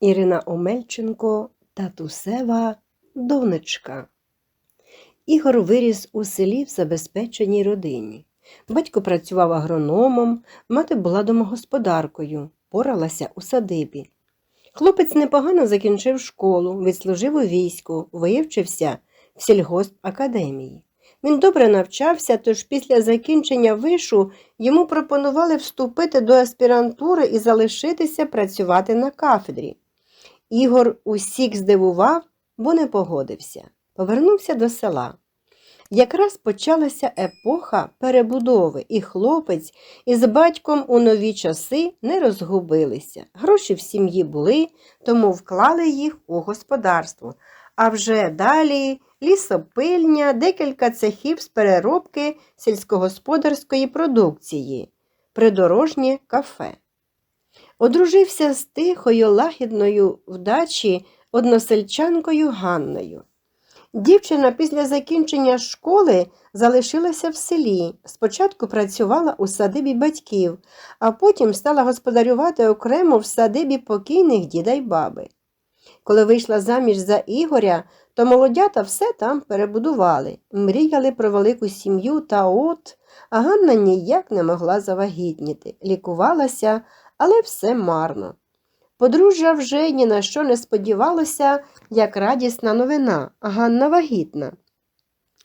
Ірина Омельченко, татусева донечка. Ігор виріс у селі в забезпеченій родині. Батько працював агрономом, мати була домогосподаркою, поралася у садибі. Хлопець непогано закінчив школу, відслужив у війську, вивчився в сільгоспакадемії. Він добре навчався, тож після закінчення вишу йому пропонували вступити до аспірантури і залишитися працювати на кафедрі. Ігор усіх здивував, бо не погодився. Повернувся до села. Якраз почалася епоха перебудови, і хлопець із батьком у нові часи не розгубилися. Гроші в сім'ї були, тому вклали їх у господарство. А вже далі лісопильня, декілька цехів з переробки сільськогосподарської продукції, придорожнє кафе. Одружився з тихою, лагідною вдачі односельчанкою Ганною. Дівчина після закінчення школи залишилася в селі. Спочатку працювала у садибі батьків, а потім стала господарювати окремо в садибі покійних діда й баби. Коли вийшла заміж за Ігоря, то молодята все там перебудували, мріяли про велику сім'ю та от, а Ганна ніяк не могла завагітніти, лікувалася, але все марно. Подружжя вже ні на що не сподівалося, як радісна новина, Ганна вагітна.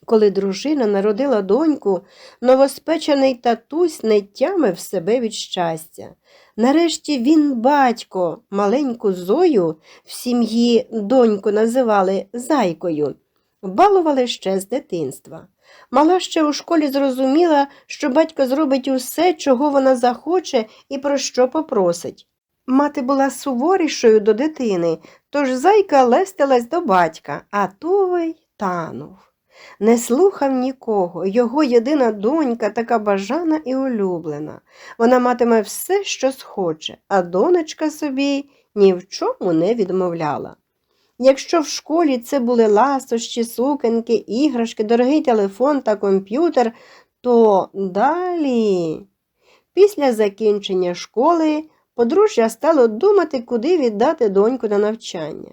Коли дружина народила доньку, новоспечений татусь не тямив себе від щастя. Нарешті він батько, маленьку Зою в сім'ї доньку називали зайкою, балували ще з дитинства. Мала ще у школі зрозуміла, що батько зробить усе, чого вона захоче і про що попросить. Мати була суворішою до дитини, тож зайка лестилась до батька, а той танув. Не слухав нікого, його єдина донька така бажана і улюблена. Вона матиме все, що схоче, а донечка собі ні в чому не відмовляла. Якщо в школі це були ласощі, сукенки, іграшки, дорогий телефон та комп'ютер, то далі. Після закінчення школи подружжя стало думати, куди віддати доньку на навчання.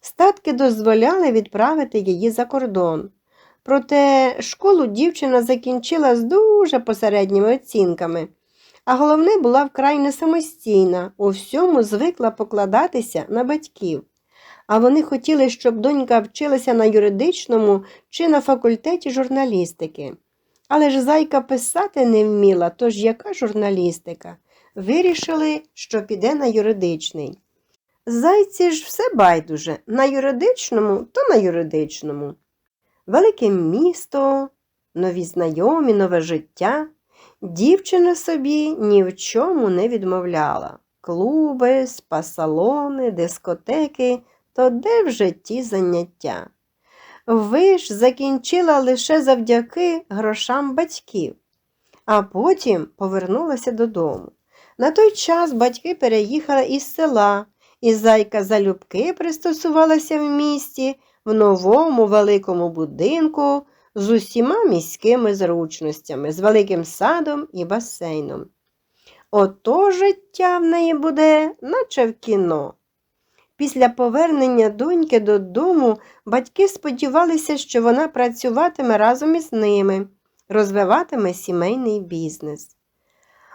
Статки дозволяли відправити її за кордон. Проте школу дівчина закінчила з дуже посередніми оцінками, а головне була вкрай не самостійна, у всьому звикла покладатися на батьків. А вони хотіли, щоб донька вчилася на юридичному чи на факультеті журналістики. Але ж зайка писати не вміла, тож яка журналістика? Вирішили, що піде на юридичний. Зайці ж все байдуже, на юридичному, то на юридичному. Велике місто, нові знайомі, нове життя. Дівчина собі ні в чому не відмовляла. Клуби, спа-салони, дискотеки то де вже ті заняття? Ви ж закінчила лише завдяки грошам батьків, а потім повернулася додому. На той час батьки переїхали із села, і зайка залюбки пристосувалася в місті в новому великому будинку з усіма міськими зручностями, з великим садом і басейном. Ото життя в неї буде, наче в кіно. Після повернення доньки додому батьки сподівалися, що вона працюватиме разом із ними, розвиватиме сімейний бізнес.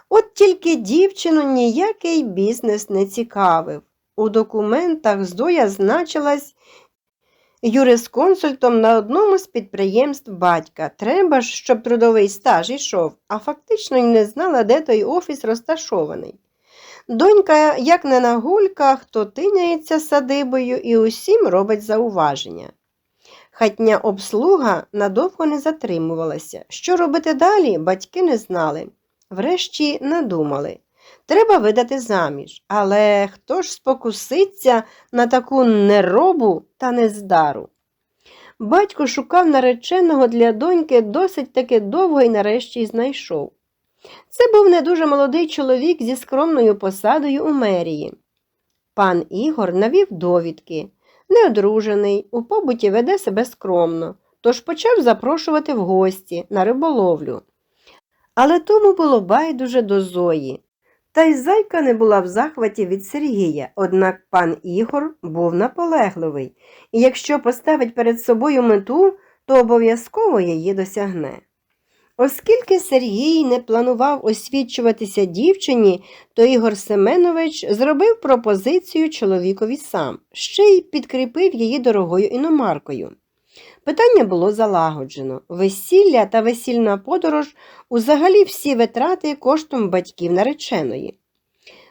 От тільки дівчину ніякий бізнес не цікавив. У документах Зоя значилась юрисконсультом на одному з підприємств батька. Треба ж, щоб трудовий стаж ішов, а фактично й не знала, де той офіс розташований. Донька, як не на гульках, то тиняється садибою і усім робить зауваження. Хатня обслуга надовго не затримувалася. Що робити далі, батьки не знали. Врешті надумали. Треба видати заміж, але хто ж спокуситься на таку неробу та нездару? Батько шукав нареченого для доньки досить таки довго і нарешті знайшов. Це був не дуже молодий чоловік зі скромною посадою у мерії. Пан Ігор навів довідки, неодружений, у побуті веде себе скромно, тож почав запрошувати в гості на риболовлю. Але тому було байдуже до Зої. Та й зайка не була в захваті від Сергія, однак пан Ігор був наполегливий, і якщо поставить перед собою мету, то обов'язково її досягне. Оскільки Сергій не планував освічуватися дівчині, то Ігор Семенович зробив пропозицію чоловікові сам, ще й підкріпив її дорогою іномаркою. Питання було залагоджено. Весілля та весільна подорож узагалі всі витрати коштом батьків нареченої.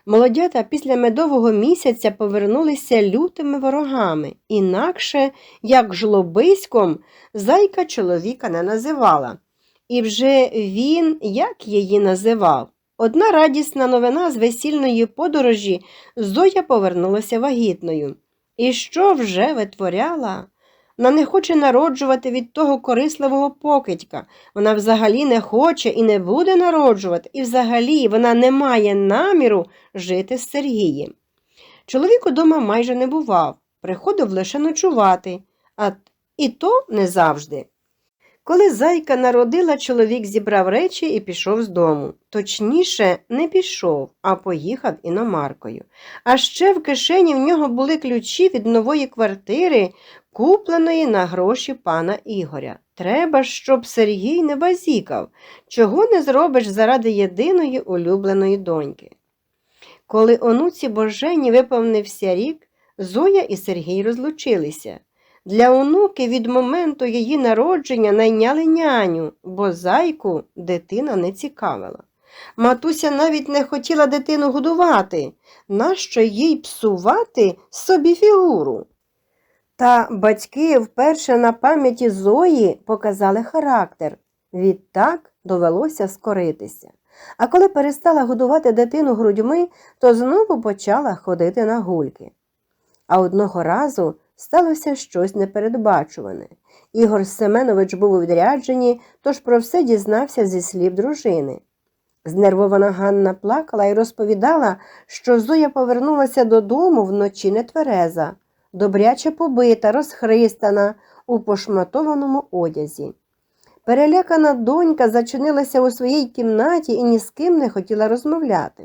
Молодята після медового місяця повернулися лютими ворогами, інакше, як жлобиськом, зайка чоловіка не називала. І вже він як її називав. Одна радісна новина з весільної подорожі Зоя повернулася вагітною. І що вже витворяла? Вона не хоче народжувати від того корисливого покидька. Вона взагалі не хоче і не буде народжувати, і взагалі вона не має наміру жити з Сергієм. Чоловік удома майже не бував, приходив лише ночувати, а і то не завжди. Коли зайка народила, чоловік зібрав речі і пішов з дому. Точніше, не пішов, а поїхав іномаркою. А ще в кишені в нього були ключі від нової квартири, купленої на гроші пана Ігоря. Треба, щоб Сергій не базікав, чого не зробиш заради єдиної улюбленої доньки. Коли онуці Божені виповнився рік, Зоя і Сергій розлучилися. Для онуки від моменту її народження найняли няню, бо зайку дитина не цікавила. Матуся навіть не хотіла дитину годувати, нащо їй псувати собі фігуру. Та батьки вперше на пам'яті Зої показали характер. Відтак довелося скоритися. А коли перестала годувати дитину грудьми, то знову почала ходити на гульки. А одного разу сталося щось непередбачуване. Ігор Семенович був у відрядженні, тож про все дізнався зі слів дружини. Знервована Ганна плакала і розповідала, що Зоя повернулася додому вночі нетвереза, добряче побита, розхристана у пошматованому одязі. Перелякана донька зачинилася у своїй кімнаті і ні з ким не хотіла розмовляти.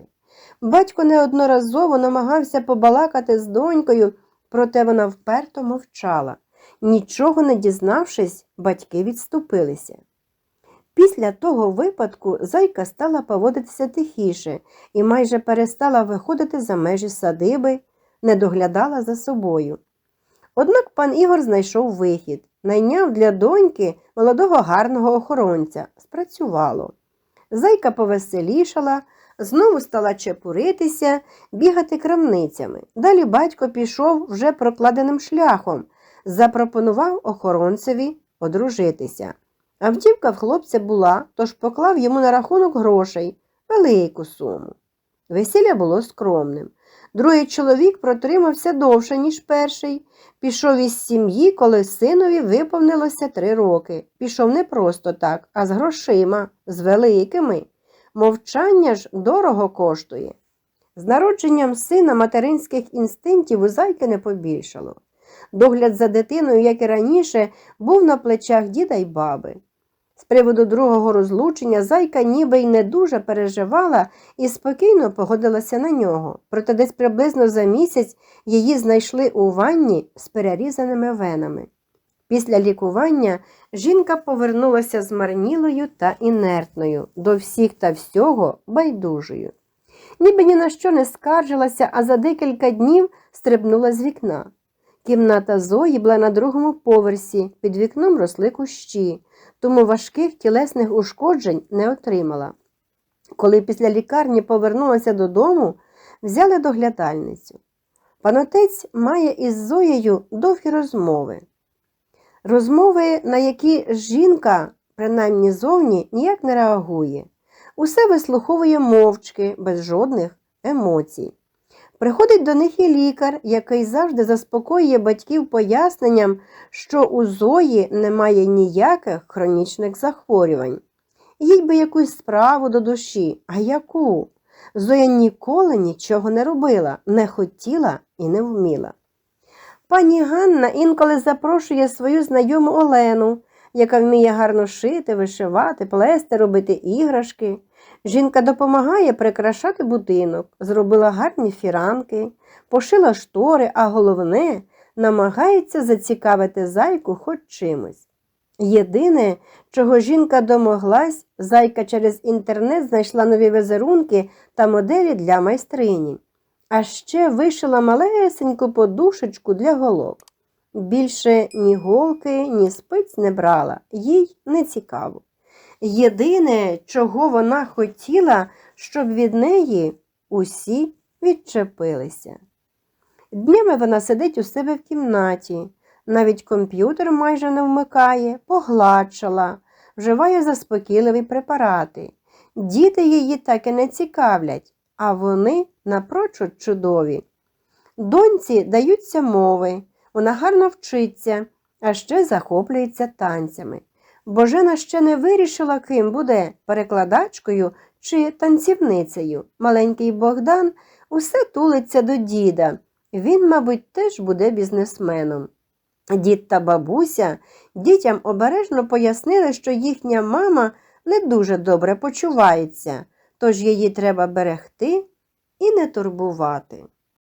Батько неодноразово намагався побалакати з донькою, проте вона вперто мовчала. Нічого не дізнавшись, батьки відступилися. Після того випадку зайка стала поводитися тихіше і майже перестала виходити за межі садиби, не доглядала за собою. Однак пан Ігор знайшов вихід, найняв для доньки молодого гарного охоронця. Спрацювало. Зайка повеселішала, знову стала чепуритися, бігати крамницями. Далі батько пішов вже прокладеним шляхом, запропонував охоронцеві одружитися. Автівка в хлопця була, тож поклав йому на рахунок грошей велику суму. Весілля було скромним. Другий чоловік протримався довше, ніж перший. Пішов із сім'ї, коли синові виповнилося три роки. Пішов не просто так, а з грошима, з великими. Мовчання ж дорого коштує. З народженням сина материнських інстинктів у зайки не побільшало. Догляд за дитиною, як і раніше, був на плечах діда й баби. З приводу другого розлучення зайка ніби й не дуже переживала і спокійно погодилася на нього, проте десь приблизно за місяць її знайшли у ванні з перерізаними венами. Після лікування жінка повернулася змарнілою та інертною, до всіх та всього байдужою. Ніби ні на що не скаржилася, а за декілька днів стрибнула з вікна. Кімната Зої була на другому поверсі, під вікном росли кущі, тому важких тілесних ушкоджень не отримала. Коли після лікарні повернулася додому, взяли доглядальницю. Панотець має із Зоєю довгі розмови. Розмови, на які жінка, принаймні зовні, ніяк не реагує. Усе вислуховує мовчки, без жодних емоцій. Приходить до них і лікар, який завжди заспокоює батьків поясненням, що у Зої немає ніяких хронічних захворювань. Їй би якусь справу до душі, а яку? Зоя ніколи нічого не робила, не хотіла і не вміла. Пані Ганна інколи запрошує свою знайому Олену, яка вміє гарно шити, вишивати, плести, робити іграшки. Жінка допомагає прикрашати будинок, зробила гарні фіранки, пошила штори, а головне, намагається зацікавити зайку хоч чимось. Єдине, чого жінка домоглась, зайка через інтернет знайшла нові візерунки та моделі для майстрині, а ще вишила малесеньку подушечку для голок. Більше ні голки, ні спиць не брала, їй не цікаво. Єдине, чого вона хотіла, щоб від неї усі відчепилися. Днями вона сидить у себе в кімнаті, навіть комп'ютер майже не вмикає, погладшала, вживає заспокійливі препарати. Діти її так і не цікавлять, а вони напрочуд чудові. Доньці даються мови, вона гарно вчиться, а ще захоплюється танцями. Божена ще не вирішила, ким буде перекладачкою чи танцівницею. Маленький Богдан усе тулиться до діда. Він, мабуть, теж буде бізнесменом. Дід та бабуся дітям обережно пояснили, що їхня мама не дуже добре почувається, тож її треба берегти і не турбувати.